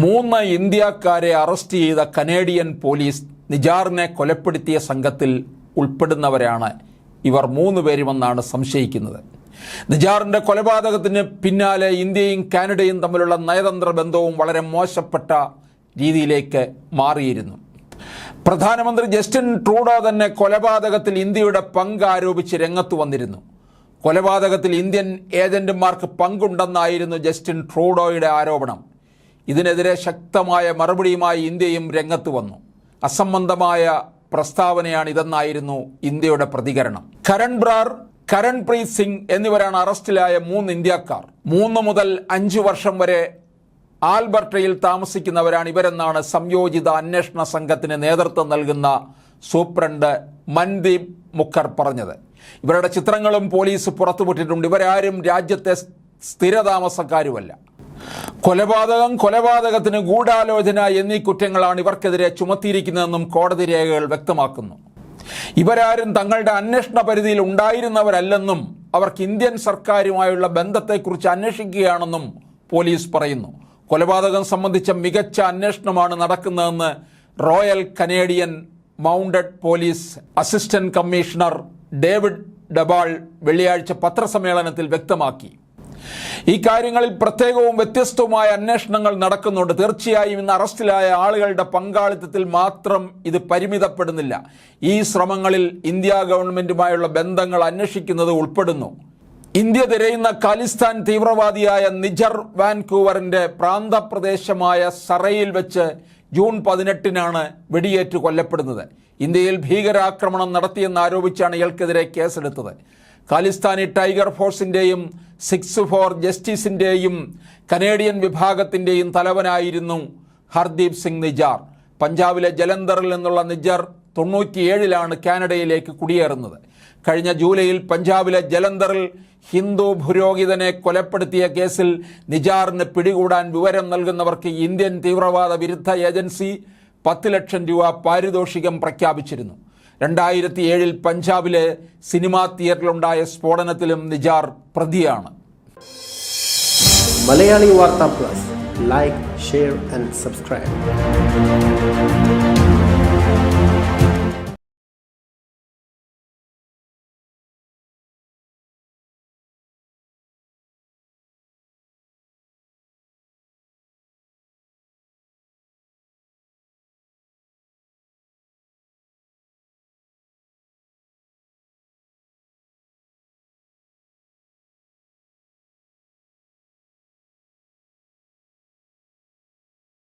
മൂന്ന് ഇന്ത്യക്കാരെ അറസ്റ്റ് ചെയ്ത കനേഡിയൻ പോലീസ് നിജാറിനെ കൊലപ്പെടുത്തിയ സംഘത്തിൽ ഉൾപ്പെടുന്നവരാണ് ഇവർ മൂന്ന് പേരുമെന്നാണ് സംശയിക്കുന്നത്. നിജാറിന്റെ കൊലപാതകത്തിന് പിന്നാലെ ഇന്ത്യയും കാനഡയും തമ്മിലുള്ള നയതന്ത്ര ബന്ധവും വളരെ മോശപ്പെട്ട രീതിയിലേക്ക് മാറിയിരുന്നു. പ്രധാനമന്ത്രി ജസ്റ്റിൻ ട്രൂഡോ തന്നെ കൊലപാതകത്തിൽ ഇന്ത്യയുടെ പങ്ക് ആരോപിച്ച് രംഗത്ത് വന്നിരുന്നു. കൊലപാതകത്തിൽ ഇന്ത്യൻ ഏജന്റുമാർക്ക് പങ്കുണ്ടെന്നായിരുന്നു ജസ്റ്റിൻ ട്രൂഡോയുടെ ആരോപണം. ഇതിനെതിരെ ശക്തമായ മറുപടിയുമായി ഇന്ത്യയും രംഗത്ത് വന്നു. അസംബന്ധമായ പ്രസ്താവനയാണ് ഇതെന്നായിരുന്നു ഇന്ത്യയുടെ പ്രതികരണം. കരൺ ബ്രാർ കരൺപ്രീത് സിംഗ് എന്നിവരാണ് അറസ്റ്റിലായ മൂന്ന് ഇന്ത്യക്കാർ. മൂന്ന് മുതൽ അഞ്ച് വർഷം വരെ ആൽബർട്ടയിൽ താമസിക്കുന്നവരാണ് ഇവരെന്നാണ് സംയോജിത അന്വേഷണ സംഘത്തിന് നേതൃത്വം നൽകുന്ന സൂപ്രണ്ട് മൻദീപ് മുഖർ പറഞ്ഞത്. ഇവരുടെ ചിത്രങ്ങളും പോലീസ് പുറത്തുവിട്ടിട്ടുണ്ട്. ഇവരാരും രാജ്യത്തെ സ്ഥിരതാമസക്കാരുമല്ല. കൊലപാതകം കൊലപാതകത്തിന് ഗൂഢാലോചന എന്നീ കുറ്റങ്ങളാണ് ഇവർക്കെതിരെ ചുമത്തിയിരിക്കുന്നതെന്നും കോടതി രേഖകൾ വ്യക്തമാക്കുന്നു. ഇവരാരും തങ്ങളുടെ അന്വേഷണ പരിധിയിൽ ഉണ്ടായിരുന്നവരല്ലെന്നും അവർക്ക് ഇന്ത്യൻ സർക്കാരുമായുള്ള ബന്ധത്തെക്കുറിച്ച് അന്വേഷിക്കുകയാണെന്നും പോലീസ് പറയുന്നു. കൊലപാതകം സംബന്ധിച്ച മികച്ച അന്വേഷണമാണ് നടക്കുന്നതെന്ന് royal Canadian mounted police assistant commissioner David Teboul വെള്ളിയാഴ്ച പത്രസമ്മേളനത്തിൽ വ്യക്തമാക്കി. ഈ കാര്യങ്ങളിൽ പ്രത്യേകവും വ്യത്യസ്തവുമായ അന്വേഷണങ്ങൾ നടക്കുന്നുണ്ട്. തീർച്ചയായും ഇന്ന് അറസ്റ്റിലായ ആളുകളുടെ പങ്കാളിത്തത്തിൽ മാത്രം ഇത് പരിമിതപ്പെടുന്നില്ല. ഈ ശ്രമങ്ങളിൽ ഇന്ത്യ ഗവൺമെന്റുമായുള്ള ബന്ധങ്ങൾ അന്വേഷിക്കുന്നത് ഉൾപ്പെടുന്നു. ഇന്ത്യ തിരയുന്ന ഖാലിസ്ഥാൻ തീവ്രവാദിയായ നിജർ വാൻകൂവറിന്റെ പ്രാന്തപ്രദേശമായ സറയിൽ വെച്ച് ജൂൺ പതിനെട്ടിനാണ് വെടിയേറ്റ് കൊല്ലപ്പെടുന്നത്. ഇന്ത്യയിൽ ഭീകരാക്രമണം നടത്തിയെന്ന് ആരോപിച്ചാണ് ഇയാൾക്കെതിരെ കേസെടുത്തത്. ഖാലിസ്ഥാനി ടൈഗർ ഫോഴ്സിന്റെയും സിക്സ് ഫോർ ജസ്റ്റിസിന്റെയും കനേഡിയൻ വിഭാഗത്തിന്റെയും തലവനായിരുന്നു ഹർദീപ് സിംഗ് നിജാർ. പഞ്ചാബിലെ ജലന്ധറിൽ നിന്നുള്ള നിജർ തൊണ്ണൂറ്റിയേഴിലാണ് കാനഡയിലേക്ക് കുടിയേറുന്നത്. കഴിഞ്ഞ ജൂലൈയിൽ പഞ്ചാബിലെ ജലന്ധറിൽ ഹിന്ദു പുരോഹിതനെ കൊലപ്പെടുത്തിയ കേസിൽ നിജാറിന് പിടികൂടാൻ വിവരം നൽകുന്നവർക്ക് ഇന്ത്യൻ തീവ്രവാദ വിരുദ്ധ ഏജൻസി പത്ത് ലക്ഷം രൂപ പാരിതോഷികം പ്രഖ്യാപിച്ചിരുന്നു. രണ്ടായിരത്തി ഏഴിൽ പഞ്ചാബിലെ സിനിമാ തിയേറ്ററിലുണ്ടായ സ്ഫോടനത്തിലും നിജാർ പ്രതിയാണ്. Malayali Vartha plus. Like share and subscribe